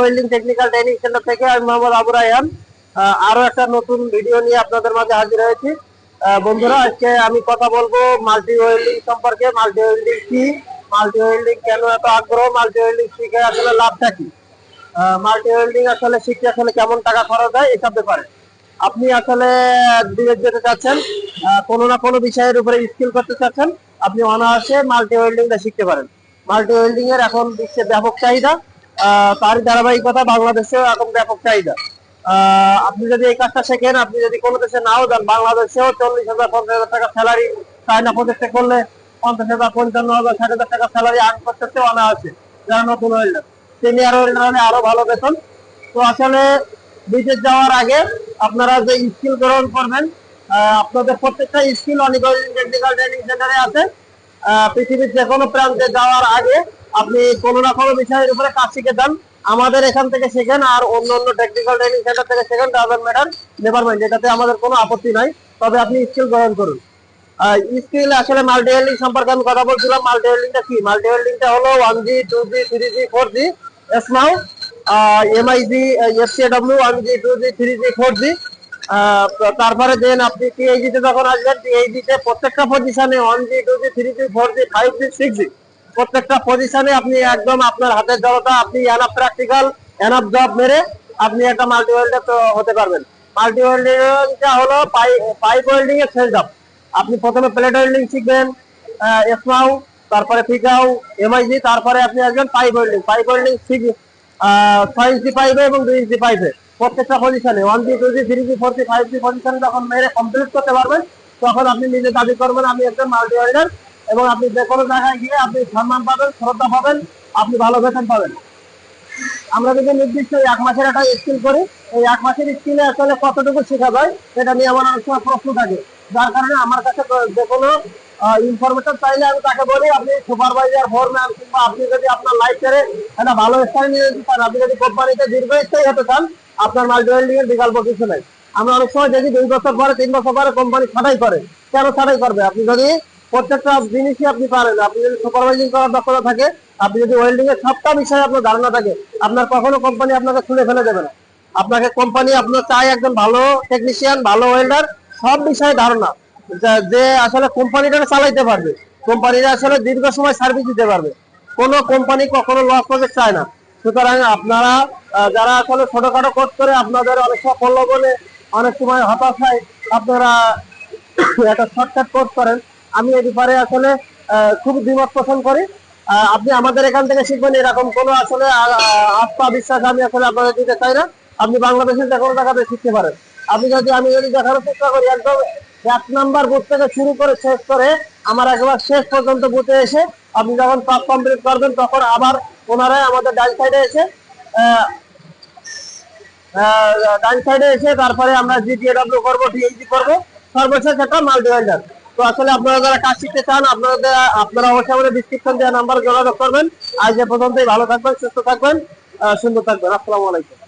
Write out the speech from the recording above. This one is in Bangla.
ওয়েল্ডিং সেন্টার থেকে আরও একটা নতুন ভিডিও নিয়ে আপনাদের মাঝে হাজির হয়েছি। বন্ধুরা আমি কথা বলব মাল্টি ওয়েল্ডিং সম্পর্কে। মাল্টি ওয়েল্ডিং মাল্টি ওয়েল্ডিং কেন এত আগ্রহ? মাল্টি ওয়েল্ডিং শিখে আসলে মাল্টি ওয়েল্ডিং আসলে আসলে কেমন টাকা খরচ হয় এসব ব্যাপারে। আপনি আসলে বিদেশ যেতে চাচ্ছেন কোনো না কোনো বিষয়ের উপরে স্কিল করতে চাচ্ছেন, আপনি অনায়াসে মাল্টি ওয়েল্ডিংটা শিখতে পারেন। মাল্টি ওয়েল্ডিং এর এখন বিশ্বে ব্যাপক চাহিদা। তার ধারাবাহিকতা বাংলাদেশেও এখন ব্যাপক চাহিদা। আপনি যদি এই কাজটা শেখেন, আপনি যদি কোনো দেশে নাও যান, বাংলাদেশেও চল্লিশ হাজার, পঞ্চাশ হাজার টাকা স্যালারি চায়না প্রজেক্টে করলে পঞ্চাশ হাজার, পঞ্চান্ন হাজার, ষাট হাজার টাকা স্যালারি আর্ন করতে অনায়াসে। যারা নতুন ওয়েল্ডার সিনিয়র ওয়েল্ডার হলে আরও ভালো বেতন। তো আসলে বিদেশ যাওয়ার আগে আপনারা যে স্কিল গ্রহণ করবেন আপনাদের প্রত্যেকটা স্কিল অনেক টেকনিক্যাল ট্রেনিং সেন্টারে আছে। পৃথিবীর যে কোনো প্রান্তে যাওয়ার আগে আপনি কোনো না কোনো বিষয়ের উপরে কাজ শিখে দেন আমাদের এখান থেকে শেখেন আর অন্য অন্য টেকনিক্যাল ট্রেনিং সেন্টার থেকে শেখেন ডাজেন্ট ম্যাটার নেভার মাইন্ড এটাতে আমাদের কোনো আপত্তি নাই। তবে আপনি স্কিল গ্রহণ করুন। স্কিল আসলে মাল্টি ওয়েল্ডিং সম্পর্কে আমি কথা বলছিলাম। মাল্টি ওয়েল্ডিংটা কি মাল্টি ওয়েল্ডিংটা হলো one G two G three G four G এসমাও MIG FCW one G two G three G four G তারপরে দেন আপনি টিআইজি তে যখন আসবেন টিআইজি তে প্রত্যেকটা পজিশনে one G two G three G four G five G six G প্রত্যেকটা পজিশনে আপনি একদম আপনার হাতের জড়তা, আপনি এনাফ প্র্যাকটিক্যাল এনাফ জব মেরে আপনি একটা মাল্টি ওয়েল্ডার হতে পারবেন। মাল্টি ওয়েল্ডিংটা হলো পাইপ ওয়েল্ডিং এর শেষ ধাপ আপনি প্রথমে প্লেট ওয়েল্ডিং শিখবেন এসমাউ তারপরে ফিকাউ এমআইজি তারপরে আপনি আসবেন পাইপ ওয়েল্ডিং পাইপ ওয়েল্ডিং শিখ ছয় ইঞ্চি পাইপে এবং দুই ইঞ্চি পাইপে প্রত্যেকটা পজিশনে one G two G three G four G five G পজিশনে যখন মেরে কমপ্লিট করতে পারবেন, তখন আপনি নিজে দাবি করবেন, আমি একজন মাল্টি ওয়েল্ডার এবং আপনি যে কোনো জায়গায় গিয়ে আপনি সম্মান পাবেন, শ্রদ্ধা পাবেন, আপনি ভালো বেতন পাবেন। আমরা যদি নির্দিষ্ট এক মাসের একটা স্কিল করি। এই এক মাসের স্কিলে আসলে কতটুকু শেখা যায় সেটা নিয়ে আমার অনেক প্রশ্ন থাকে। যার কারণে আমার কাছে যে কোনো ইনফরমেশন চাইলে আমি তাকে বলি, আপনি সুপারভাইজার ফোরম্যান কিংবা আপনি যদি আপনার লাইফ ছেড়ে একটা ভালো স্থানে নিয়ে যেতে চান, আপনি যদি কোম্পানিতে দীর্ঘস্থায়ী হতে চান, আপনার মাল্টি ওয়েল্ডিং এর বিকল্প কিছু নেই। আমরা অনেক সময় দেখি দুই বছর পরে, তিন বছর পরে কোম্পানি ছাটাই করে। কেন ছাঁটাই করবে? আপনি যদি প্রত্যেকটা জিনিসই আপনি পারেন। আপনি যদি সুপারভাইজিং করার দক্ষতা থাকে, আপনি যদি ওয়েল্ডিং এর সবটা বিষয়ে আপনার ধারণা থাকে, আপনার কখনো কোম্পানি আপনাকে ছুড়ে ফেলে দেবে না। আপনাকে কোম্পানি আপনার চাই একজন ভালো টেকনিশিয়ান ভালো ওয়েল্ডার সব বিষয়ে ধারণা। যে আসলে কোম্পানিটা চালাইতে পারবে। কোম্পানিটা আসলে দীর্ঘ সময় সার্ভিস দিতে পারবে। কোনো কোম্পানি কখনো লস প্রজেক্ট চায় না। সুতরাং আপনারা যারা আসলে ছোটখাটো কোর্স করে আপনাদের অনেক সময় বলে অনেক সময় হতাশায় আপনারা একটা শর্টকাট কোর্স করেন। আমি এই ব্যাপারে আসলে খুব দ্বিমত পোষণ করি। আপনি আমাদের এখান থেকে শিখবেন এরকম কোনো আসলে আস্থা বিশ্বাস আমি আসলে আপনাদের দিতে চাই না। আপনি বাংলাদেশের যে কোনো জায়গাতে শিখতে পারেন। আপনি যদি, আমি যদি দেখানোর চেষ্টা করি, একদম এক নাম্বার বুথ থেকে শুরু করে শেষ করে আমার একবার শেষ পর্যন্ত বুথে এসে আপনি যখন পাস কমপ্লিট করবেন, তখন আবার ওনারাই আমাদের ডান সাইডে এসে ডান সাইডে এসে তারপরে আমরা জিটিএডব্লিউ করব টিএইচি করব, সর্বশেষ একটা মাল্টি তো আসলে আপনারা যারা কাজ শিখতে চান, আপনারা আপনারা অবশ্যই আমাদের ডিসক্রিপশন দেওয়া নাম্বার যোগাযোগ করবেন। আজ এ পর্যন্তই, ভালো থাকবেন, সুস্থ থাকবেন সুন্দর থাকবেন। আসসালামু আলাইকুম।